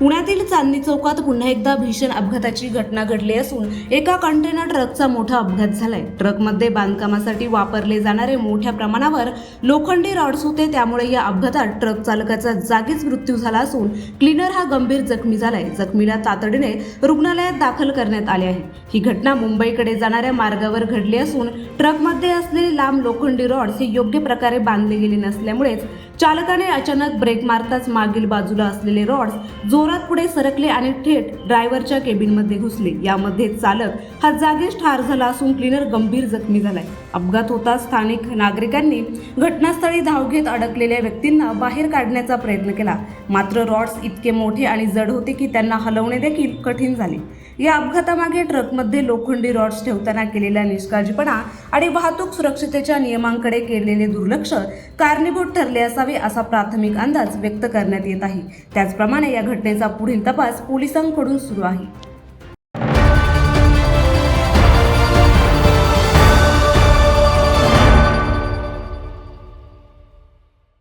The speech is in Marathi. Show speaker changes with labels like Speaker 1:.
Speaker 1: पुण्यातील चांदणी चौकात पुन्हा एकदा भीषण अपघाताची घटना घडली असून एका कंटेनर ट्रकचा मोठा अपघात झालाय. ट्रकमध्ये बांधकामासाठी वापरले जाणारे मोठ्या प्रमाणावर लोखंडी रॉड्स होते त्यामुळे या अपघातात ट्रक चालकाचा जागीच मृत्यू झाला असून क्लीनर हा गंभीर जखमी झालाय. जखमीला तातडीने रुग्णालयात दाखल करण्यात आले आहे. ही घटना मुंबईकडे जाणाऱ्या मार्गावर घडली असून ट्रकमध्ये असलेले लांब लोखंडी रॉड्स हे योग्य प्रकारे बांधले गेले नसल्यामुळेच चालकाने अचानक ब्रेक मारताच मागील बाजूला असलेले रॉड्स जोरात पुढे सरकले आणि थेट ड्रायव्हरच्या केबिनमध्ये घुसले. यामध्ये चालक हा जागीच ठार झाला असून क्लीनर गंभीर जखमी झालाय. अपघात होता स्थानिक नागरिकांनी घटनास्थळी धाव घेत अडकलेल्या व्यक्तींना बाहेर काढण्याचा प्रयत्न केला. मात्र रॉड्स इतके मोठे आणि जड होते की त्यांना हलवणे देखील कठीण झाले. या अपघातामागे ट्रकमध्ये लोखंडी रॉड्स ठेवताना केलेला निष्काळजीपणा आणि वाहतूक सुरक्षतेच्या नियमांकडे केलेले दुर्लक्ष कारणीभूत ठरले असावे असा प्राथमिक अंदाज व्यक्त करण्यात येत आहे. त्याचप्रमाणे या घटनेचा पुढील तपास पोलिसांकडून सुरू आहे.